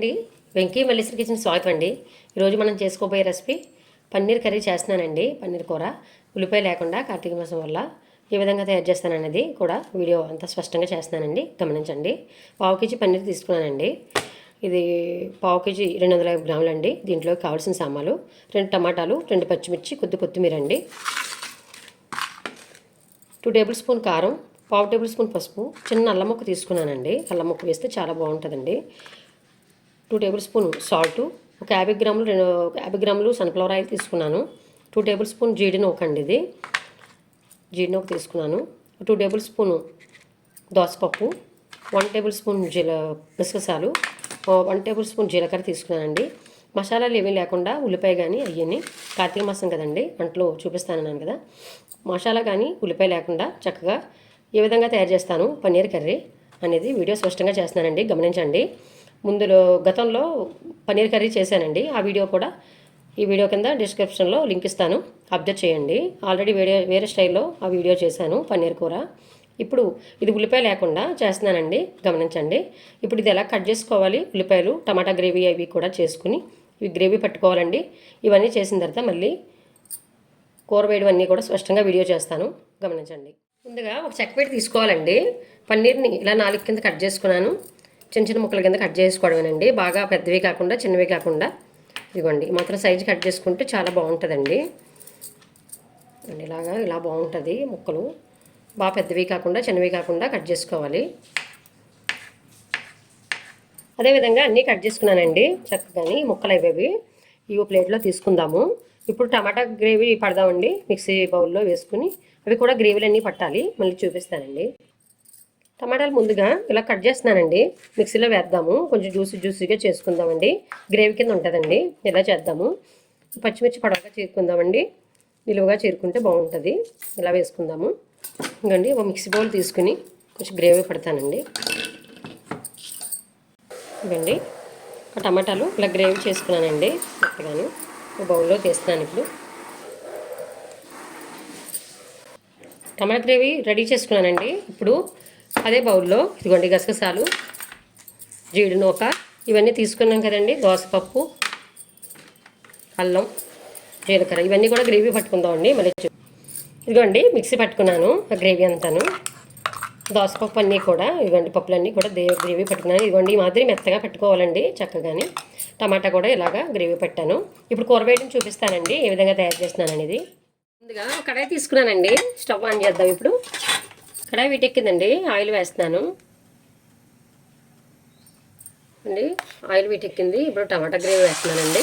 అండి. వెంకీ మల్లీశ్వరి కిచెన్ స్వాగతం అండి. ఈరోజు మనం చేసుకోబోయే రెసిపీ పన్నీర్ కర్రీ చేస్తున్నానండి. పన్నీర్ కూర ఉల్లిపాయ లేకుండా కార్తీక మాసం వల్ల ఏ విధంగా తయారు చేస్తాననేది కూడా వీడియో అంతా స్పష్టంగా చేస్తున్నానండి. గమనించండి. పావు కేజీ పన్నీర్ తీసుకున్నానండి. ఇది పావు కేజీ రెండు వందల యాభై గ్రాములు అండి. దీంట్లో కావాల్సిన సామాలు రెండు టమాటాలు రెండు పచ్చిమిర్చి కొద్ది కొత్తిమీర అండి. టూ టేబుల్ స్పూన్ కారం పావు టేబుల్ స్పూన్ పసుపు చిన్న అల్లం ముక్క తీసుకున్నానండి. అల్లం ముక్క వేస్తే చాలా బాగుంటుందండి. టూ టేబుల్ స్పూన్ సాల్ట్ ఒక యాభై గ్రాములు రెండు ఒక యాభై గ్రాములు సన్ఫ్లవర్ ఆయిల్ తీసుకున్నాను. టూ టేబుల్ స్పూన్ జీడినొక అండి ఇది. జీడినొక తీసుకున్నాను. టూ టేబుల్ స్పూన్ దోసపప్పు వన్ టేబుల్ స్పూన్ జీల గసగసాలు వన్ టేబుల్ స్పూన్ జీలకర్ర తీసుకున్నానండి. మసాలాలు ఏమీ లేకుండా ఉల్లిపాయ కానీ అయ్యని కార్తీక మాసం కదండి వంటలో చూపిస్తానన్నాను కదా. మసాలా కానీ ఉల్లిపాయ లేకుండా చక్కగా ఏ విధంగా తయారు చేస్తాను పన్నీర్ కర్రీ అనేది వీడియో స్పష్టంగా చేస్తున్నానండి గమనించండి. ముందులో గతంలో పన్నీర్ కర్రీ చేశానండి. ఆ వీడియో కూడా ఈ వీడియో కింద డిస్క్రిప్షన్లో లింక్ ఇస్తాను. అప్డేట్ చేయండి. ఆల్రెడీ వేరే వేరే స్టైల్లో ఆ వీడియో చేశాను పన్నీర్ కూర. ఇప్పుడు ఇది ఉల్లిపాయ లేకుండా చేస్తున్నానండి. గమనించండి. ఇప్పుడు ఇది ఎలా కట్ చేసుకోవాలి? ఉల్లిపాయలు టమాటా గ్రేవీ అవి కూడా చేసుకుని ఇవి గ్రేవీ పట్టుకోవాలండి. ఇవన్నీ చేసిన తర్వాత మళ్ళీ కూర వేయడం అన్నీ కూడా స్పష్టంగా వీడియో చేస్తాను. గమనించండి. ముందుగా ఒక చెక్కపేట తీసుకోవాలండి. పన్నీర్ని ఇలా నాలుగు కింద కట్ చేసుకున్నాను. చిన్న చిన్న ముక్కల కింద కట్ చేసుకోవడమేనండి. బాగా పెద్దవి కాకుండా చిన్నవి కాకుండా. ఇదిగోండి మాత్రం సైజు కట్ చేసుకుంటే చాలా బాగుంటుందండి. అండి ఇలాగా ఇలా బాగుంటుంది ముక్కలు. బాగా పెద్దవి కాకుండా చిన్నవి కాకుండా కట్ చేసుకోవాలి. అదేవిధంగా అన్నీ కట్ చేసుకున్నానండి చక్కగాని ముక్కలు అయిపోయి ఇవి ప్లేట్లో తీసుకుందాము. ఇప్పుడు టమాటా గ్రేవీ పడదామండి మిక్సీ బౌల్లో వేసుకుని. అవి కూడా గ్రేవీలు అన్నీ పట్టాలి. మళ్ళీ చూపిస్తానండి. టమాటాలు ముందుగా ఇలా కట్ చేస్తున్నానండి. మిక్సీలో వేద్దాము. కొంచెం జ్యూసి జ్యూసీగా చేసుకుందామండి. గ్రేవీ కింద ఉంటుందండి. ఇలా చేద్దాము. పచ్చిమిర్చి పొడవగా చేరుకుందామండి. నిలువుగా చేరుకుంటే బాగుంటుంది. ఇలా వేసుకుందాము. ఇంకండి ఒక మిక్సీ బౌల్ తీసుకుని కొంచెం గ్రేవీ పడతానండి. ఇవ్వండి ఒక టమాటాలు ఇలా గ్రేవీ చేసుకున్నానండి. మెత్తగాను. ఒక బౌల్లో తీస్తున్నాను ఇప్పుడు. టమాటా గ్రేవీ రెడీ చేసుకున్నానండి. ఇప్పుడు అదే బౌల్లో. ఇదిగోండి గసగసాలు జీడి నూక ఇవన్నీ తీసుకున్నాం కదండి. దోసపప్పు అల్లం జీలకర్ర. ఇవన్నీ కూడా గ్రేవీ పట్టుకుందామండి మళ్ళీ ఇదిగోండి మిక్సీ పట్టుకున్నాను ఆ గ్రేవీ అంతాను. దోసపప్పు అన్నీ కూడా ఇవ్వండి పప్పులన్నీ కూడా దే గ్రేవీ పట్టుకున్నాను. ఇదిగోండి ఈ మాదిరి మెత్తగా పెట్టుకోవాలండి చక్కగాని. టమాటా కూడా ఇలాగా గ్రేవీ పెట్టాను. ఇప్పుడు కూర వేయడం చూపిస్తానండి ఏ విధంగా తయారు చేస్తున్నాను అనేది ముందుగా కడాయి తీసుకున్నానండి. స్టవ్ ఆన్ చేద్దాం ఇప్పుడు. కడాయి వీటెక్కిందండి. ఆయిల్ వేస్తున్నాను. అండి ఆయిల్ వీటెక్కింది. ఇప్పుడు టమాటా గ్రేవీ వేస్తున్నానండి.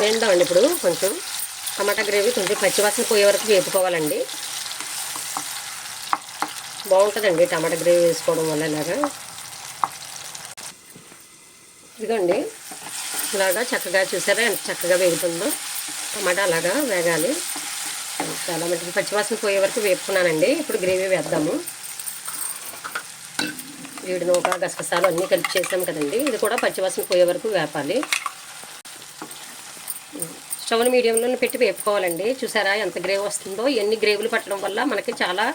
వేద్దామండి ఇప్పుడు కొంచెం. టమాటా గ్రేవీ కొంచెం పచ్చివాసన పోయే వరకు వేపుకోవాలండి. బాగుంటుందండి టమాటా గ్రేవీ వేసుకోవడం వల్ల ఇలాగా. ఇదిగోండి. ఇలాగా చక్కగా చూసారా? ఎంత చక్కగా వేగుతుందో. టమాటా అలాగా వేగాలి. చాలా మటుకు పచ్చివాసన పోయే వరకు వేపుకున్నానండి. ఇప్పుడు గ్రేవీ వేద్దాము. వీడి నూక గసగసాలు అన్నీ కలిపి చేసాం కదండి. ఇది కూడా పచ్చివాసన పోయే వరకు వేపాలి. స్టవ్ని మీడియంలో పెట్టి వేపుకోవాలండి. చూసారా ఎంత గ్రేవీ వస్తుందో. ఎన్ని గ్రేవీలు పట్టడం వల్ల మనకి చాలా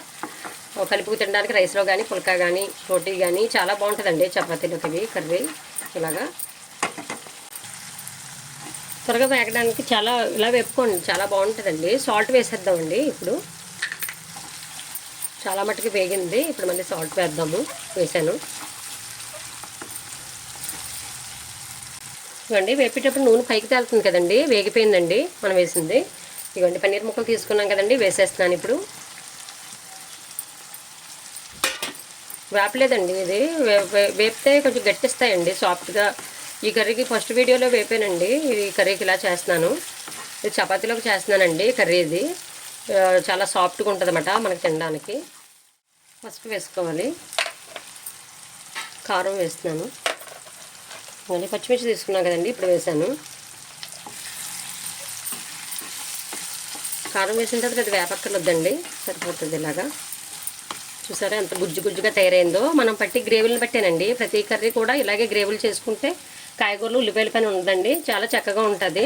కలుపుకు తినడానికి రైస్లో కానీ పుల్కా కానీ రోటీ కానీ చాలా బాగుంటుందండి. చపాతీలోకి కర్రీ ఇలాగా. త్వరగా వేగడానికి చాలా ఇలా వేపుకోండి. చాలా బాగుంటుందండి. సాల్ట్ వేసేద్దామండి ఇప్పుడు. చాలా మట్టుకు వేగింది. ఇప్పుడు మళ్ళీ సాల్ట్ వేద్దాము. వేసాను. ఇవ్వండి. వేపేటప్పుడు నూనె పైకి తేలుతుంది కదండి. వేగిపోయిందండి మనం వేసింది. ఇవ్వండి. పన్నీర్ ముక్కలు తీసుకున్నాం కదండి. వేసేస్తున్నాను ఇప్పుడు. వేపలేదండి ఇది. వేపితే కొంచెం గట్టిస్తాయండి. సాఫ్ట్గా ఈ కర్రీకి ఫస్ట్ వీడియోలో వేపానండి. ఈ కర్రీకి ఇలా చేస్తున్నాను. ఇది చపాతీలోకి చేస్తున్నానండి కర్రీ ఇది చాలా సాఫ్ట్గా ఉంటుంది అన్నమాట మనకి తినడానికి. ఫస్ట్ వేసుకోవాలి. కారం వేస్తున్నాను. మళ్ళీ పచ్చిమిర్చి తీసుకున్నాను కదండి ఇప్పుడు వేసాను. కారం వేసిన తర్వాత అది వేపక్కర్లొద్దండి. సరిపోతుంది ఇలాగా. చూసారా ఎంత గుజ్జు గుజ్జుగా తయారైందో? మనం పట్టి గ్రేవీలను పెట్టానండి ప్రతి కర్రీ కూడా ఇలాగే గ్రేవీలు చేసుకుంటే కాయగూరలు ఉల్లిపాయల పైన ఉందండి. చాలా చక్కగా ఉంటుంది.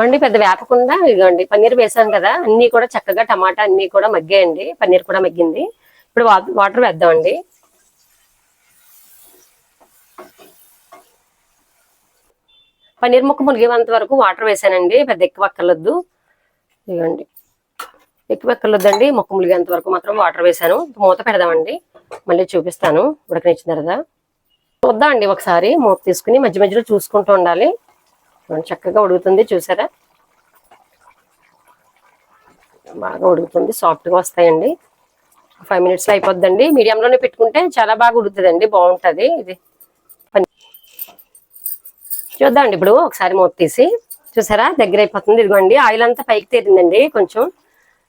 వండి పెద్ద వేపకుండా ఇదిగోండి పన్నీర్ వేసాం కదా. అన్నీ కూడా చక్కగా టమాటా అన్నీ కూడా మగ్గాయండి. పన్నీర్ కూడా మగ్గింది. ఇప్పుడు వాటర్ వేద్దామండి. పన్నీర్ ముక్క మునిగేంత వరకు వాటర్ వేసానండి. పెద్ద ఎక్కువ అక్కర్లొద్దు. ఇదిగోండి. ఎక్కువ ఎక్కర్లొద్దండి మొక్క ములిగేంత వరకు మాత్రం వాటర్ వేసాను మూత పెడదామండి. మళ్ళీ చూపిస్తాను. ఉడకనిచ్చిన తర్వాత. చూద్దామండి ఒకసారి మూత తీసుకుని మధ్య మధ్యలో చూసుకుంటూ ఉండాలి. చక్కగా ఉడుకుతుంది. చూసారా? బాగా ఉడుకుతుంది. సాఫ్ట్గా వస్తాయండి. ఫైవ్ మినిట్స్లో అయిపోద్దండి. మీడియంలోనే పెట్టుకుంటే చాలా బాగా ఉడుకుతుందండి. బాగుంటుంది. ఇది చూద్దామండి ఇప్పుడు. ఒకసారి మూత తీసి. చూసారా? దగ్గర అయిపోతుంది ఇదిగోండి. ఆయిల్ అంతా పైకి తేరిందండి కొంచెం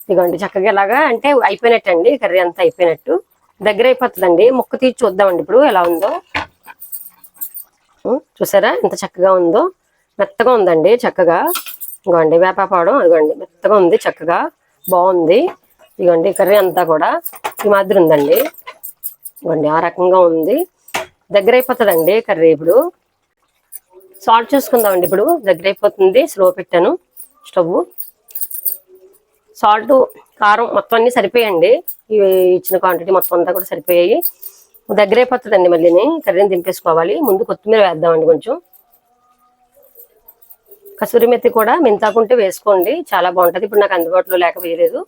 ఇదిగోండి చక్కగా ఇలాగా అంటే అయిపోయినట్టండి కర్రీ అంతా అయిపోయినట్టు. దగ్గర అయిపోతుందండి ముక్క తీసి చూద్దామండి ఇప్పుడు ఎలా ఉందో. చూసారా? ఎంత చక్కగా ఉందో. మెత్తగా ఉందండి చక్కగా. ఇదిగోండి వేపాపావడం ఇదిగోండి మెత్తగా ఉంది చక్కగా. బాగుంది. ఇదిగోండి కర్రీ అంతా కూడా ఈ మాదిరి ఉందండి. ఇదిగోండి ఆ రకంగా ఉంది. దగ్గర అయిపోతుందండి కర్రీ ఇప్పుడు. సాల్ట్ చూసుకుందామండి ఇప్పుడు. దగ్గర అయిపోతుంది స్లో పెట్టాను స్టవ్ సాల్ట్ కారం మొత్తం అన్ని సరిపోయండి. ఇవి ఇచ్చిన క్వాంటిటీ మొత్తం అంతా కూడా సరిపోయాయి. దగ్గర అయిపోతుందండి మళ్ళీని కర్రీని దింపేసుకోవాలి. ముందు కొత్తిమీర వేద్దామండి కొంచెం. కసూరి మెత్తి కూడా మెంతాకుంటే వేసుకోండి. చాలా బాగుంటుంది. ఇప్పుడు నాకు అందుబాటులో లేక వేయలేదు.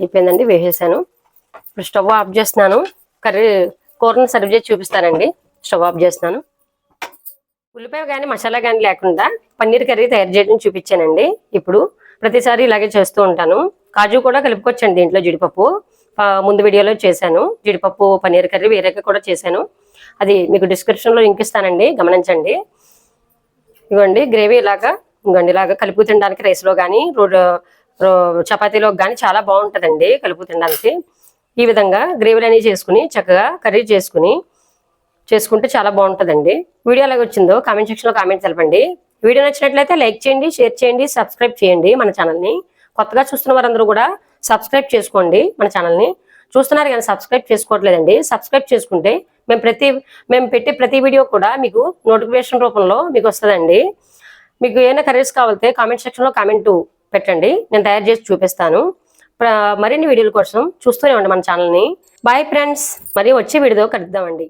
అయిపోయిందండి. వేసేసాను. ఇప్పుడు స్టవ్ ఆఫ్ చేస్తున్నాను. కర్రీ కూరని సర్వ్ చేసి చూపిస్తానండి. స్టవ్ ఆఫ్ చేస్తున్నాను. ఉల్లిపాయ కానీ మసాలా కానీ లేకుండా పన్నీర్ కర్రీ తయారు చేయడం చూపించానండి. ఇప్పుడు ప్రతిసారి ఇలాగే చేస్తూ ఉంటాను. కాజు కూడా కలుపుకొచ్చాను దీంట్లో జీడిపప్పు. ముందు వీడియోలో చేశాను. జీడిపప్పు పన్నీర్ కర్రీ వేరేగా కూడా చేశాను. అది మీకు డిస్క్రిప్షన్లో లింక్ ఇస్తానండి. గమనించండి. ఇవ్వండి. గ్రేవీ ఇలాగా ఇవ్వండి. ఇలాగా కలుపు తినడానికి రైస్లో కానీ చపాతీలో కానీ చాలా బాగుంటుందండి కలుపు తినడానికి. ఈ విధంగా గ్రేవీలు అనేవి చేసుకుని చక్కగా కర్రీ చేసుకుని చేసుకుంటే చాలా బాగుంటుందండి. వీడియో ఎలాగ వచ్చిందో కామెంట్ సెక్షన్లో కామెంట్ తెలపండి. వీడియో నచ్చినట్లయితే లైక్ చేయండి షేర్ చేయండి సబ్స్క్రైబ్ చేయండి మన ఛానల్ని. కొత్తగా చూస్తున్న వారందరూ కూడా సబ్స్క్రైబ్ చేసుకోండి మన ఛానల్ని. చూస్తున్నారు కానీ సబ్స్క్రైబ్ చేసుకోవట్లేదండి. సబ్స్క్రైబ్ చేసుకుంటే మేము ప్రతి మేము పెట్టే ప్రతి వీడియో కూడా మీకు నోటిఫికేషన్ రూపంలో మీకు వస్తుందండి. మీకు ఏమైనా కర్రీస్ కావాలితే కామెంట్ సెక్షన్లో కామెంట్ పెట్టండి. నేను తయారు చేసి చూపిస్తాను. మరిన్ని వీడియోల కోసం చూస్తూనే ఉండండి మన ఛానల్ని. బాయ్ ఫ్రెండ్స్ మరి వచ్చే వీడియో కలుద్దామండి.